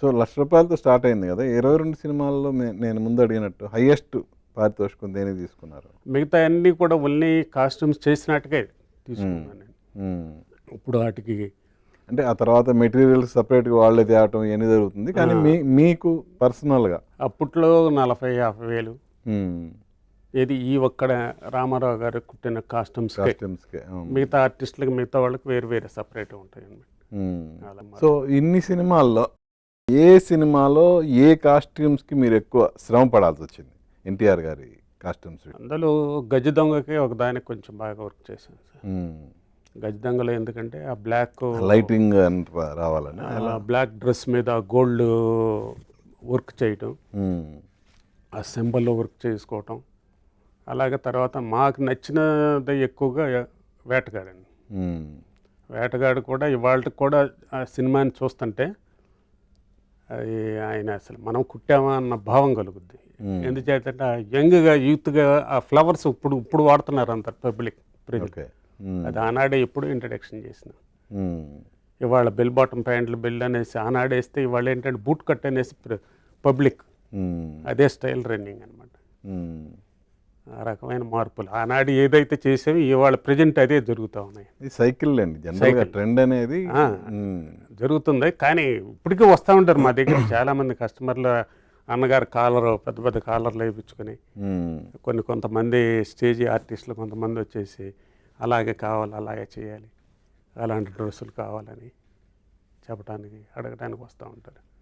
So లక్ష రూపాయలతో start అయింది కదా. ఇరవై రెండు సినిమాల్లో నేను ముందు అడిగినట్టు హైయెస్ట్ పారితోషికం దేనికి తీసుకున్నారు? మిగతా అన్నీ కూడా ఓన్లీ కాస్ట్యూమ్స్ చేసినట్టుగా తీసుకున్నాను. ఇప్పుడు వాటికి అంటే ఆ తర్వాత మెటీరియల్స్ సపరేట్గా వాళ్ళే తేవటం ఇవన్నీ జరుగుతుంది. కానీ మీ మీకు పర్సనల్గా? అప్పట్లో నలభై యాభై వేలు. ఏది ఈ ఒక్కడ రామారావు గారు కుట్టిన కాస్ట్యూమ్స్ కాస్ట్యూమ్స్కే మిగతా ఆర్టిస్టులకు మిగతా వాళ్ళకి వేరు వేరే సపరేట్ ఉంటాయి మరి. సో ఇన్ని సినిమాల్లో ఏ సినిమాలో ఏ కాస్ట్యూమ్స్కి మీరు ఎక్కువ శ్రమ పడాల్సి వచ్చింది? ఎన్టీఆర్ గారి కాస్ట్యూమ్స్ అందులో గజ దొంగకి ఒక దానికి కొంచెం బాగా వర్క్ చేశాను సార్. గజ దొంగలో ఎందుకంటే ఆ బ్లాక్ లైటింగ్ రావాలని. బ్లాక్ డ్రెస్ మీద గోల్డ్ వర్క్ చేయటం. ఆ సింబల్లో వర్క్ చేసుకోవటం అలాగే తర్వాత మాకు నచ్చినది ఎక్కువగా వేటగాడండి. వేటగాడు కూడా ఇవాళ కూడా ఆ సినిమాని చూస్తుంటే అది ఆయన అసలు మనం కుట్టామా అన్న భావం కలుగుద్ది. ఎందుచేతంటే ఆ యంగ్గా యూత్గా ఆ ఫ్లవర్స్ ఇప్పుడు ఇప్పుడు వాడుతున్నారు అంత పబ్లిక్ ప్రజలు. అది ఆనాడే ఎప్పుడు ఇంట్రడక్షన్ చేసిన. ఇవాళ బెల్ బాటమ్ ప్యాంట్లు బెల్ అనేసి ఆనాడేస్తే ఇవాళ ఏంటంటే బూట్ కట్ అనేసి పబ్లిక్. అదే స్టైల్ రన్నింగ్ అనమాట. ఆ రకమైన మార్పులు. ఆనాడు ఏదైతే చేసామో ఇవాళ ప్రజెంట్ అదే జరుగుతూ ఉన్నాయి. సైకిల్ అండి జనరల్గా ట్రెండ్ అనేది. జరుగుతుంది. కానీ ఇప్పటికీ వస్తూ ఉంటారు మా దగ్గర. చాలామంది కస్టమర్లు అన్నగారు కాలర్ పెద్ద పెద్ద కాలర్లు వేయించుకొని. కొన్ని కొంతమంది స్టేజ్ ఆర్టిస్టులు కొంతమంది వచ్చేసి అలాగే కావాలి అలాగే చేయాలి. అలాంటి డ్రెస్సులు కావాలని చెప్పడానికి అడగడానికి వస్తూ ఉంటారు.